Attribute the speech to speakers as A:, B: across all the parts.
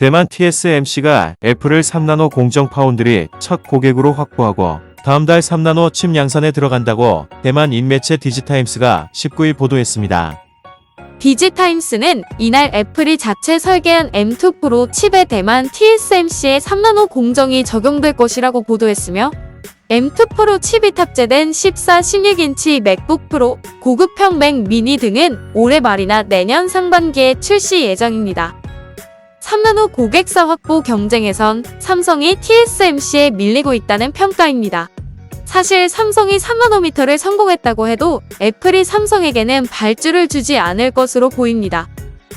A: 대만 TSMC가 애플을 3나노 공정 파운드리 첫 고객으로 확보하고 다음 달 3나노 칩 양산에 들어간다고 대만 인매체 디지타임스가 19일 보도했습니다.
B: 디지타임스는 이날 애플이 자체 설계한 M2 프로 칩에 대만 TSMC의 3나노 공정이 적용될 것이라고 보도했으며 M2 프로 칩이 탑재된 14, 16인치 맥북 프로, 고급형 맥 미니 등은 올해 말이나 내년 상반기에 출시 예정입니다. 3나노 고객사 확보 경쟁에선 삼성이 TSMC에 밀리고 있다는 평가입니다. 사실 삼성이 3나노미터를 성공했다고 해도 애플이 삼성에게는 발주를 주지 않을 것으로 보입니다.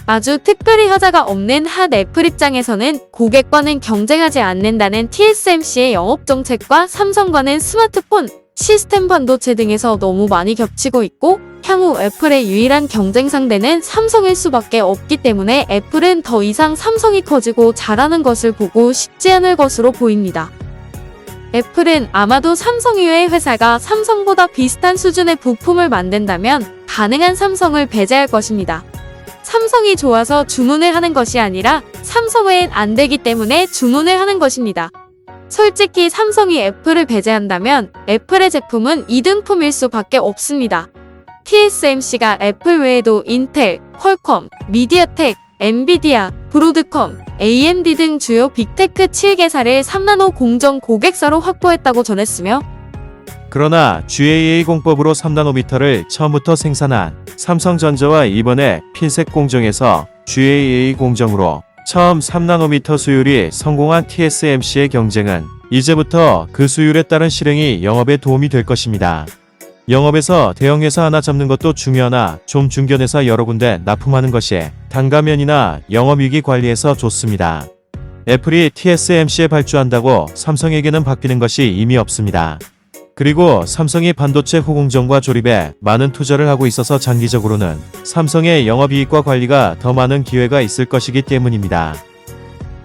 B: 아주 특별히 하자가 없는 한 애플 입장에서는 고객과는 경쟁하지 않는다는 TSMC의 영업 정책과 삼성과는 스마트폰, 시스템 반도체 등에서 너무 많이 겹치고 있고 향후 애플의 유일한 경쟁 상대는 삼성일 수밖에 없기 때문에 애플은 더 이상 삼성이 커지고 잘하는 것을 보고 싶지 않을 것으로 보입니다. 애플은 아마도 삼성 이외의 회사가 삼성보다 비슷한 수준의 부품을 만든다면 가능한 삼성을 배제할 것입니다. 삼성이 좋아서 주문을 하는 것이 아니라 삼성 외엔 안 되기 때문에 주문을 하는 것입니다. 솔직히 삼성이 애플을 배제한다면 애플의 제품은 이등품일 수밖에 없습니다. TSMC가 애플 외에도 인텔, 퀄컴, 미디어텍, 엔비디아, 브로드컴, AMD 등 주요 빅테크 7개사를 3나노 공정 고객사로 확보했다고 전했으며
A: 그러나 GAA 공법으로 3나노미터를 처음부터 생산한 삼성전자와 이번에 핀셋 공정에서 GAA 공정으로 처음 3나노미터 수율이 성공한 TSMC의 경쟁은 이제부터 그 수율에 따른 실행이 영업에 도움이 될 것입니다. 영업에서 대형회사 하나 잡는 것도 중요하나 좀 중견회사 여러 군데 납품하는 것이 단가면이나 영업위기 관리에서 좋습니다. 애플이 TSMC에 발주한다고 삼성에게는 바뀌는 것이 이미 없습니다. 그리고 삼성이 반도체 후공정과 조립에 많은 투자를 하고 있어서 장기적으로는 삼성의 영업이익과 관리가 더 많은 기회가 있을 것이기 때문입니다.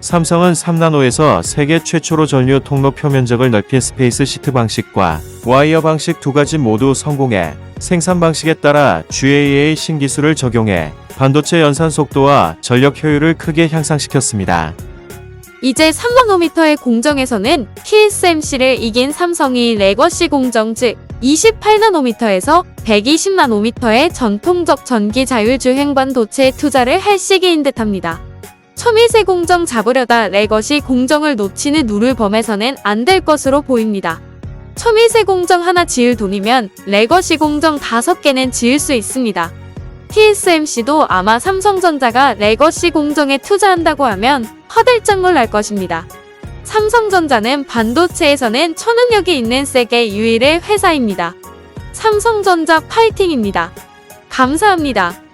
A: 삼성은 3나노에서 세계 최초로 전류 통로 표면적을 넓힌 스페이스 시트 방식과 와이어 방식 두 가지 모두 성공해 생산 방식에 따라 GAA 신기술을 적용해 반도체 연산 속도와 전력 효율을 크게 향상시켰습니다.
B: 이제 3나노미터의 공정에서는 TSMC를 이긴 삼성이 레거시 공정 즉 28나노미터에서 120나노미터의 전통적 전기 자율주행 반도체에 투자를 할 시기인 듯합니다. 첨일세 공정 잡으려다 레거시 공정을 놓치는 누를 범해서는 안 될 것으로 보입니다. 첨일세 공정 하나 지을 돈이면 레거시 공정 5개는 지을 수 있습니다. TSMC도 아마 삼성전자가 레거시 공정에 투자한다고 하면 화들짝놀 날 것입니다. 삼성전자는 반도체에서는 초능력이 있는 세계 유일의 회사입니다. 삼성전자 파이팅입니다. 감사합니다.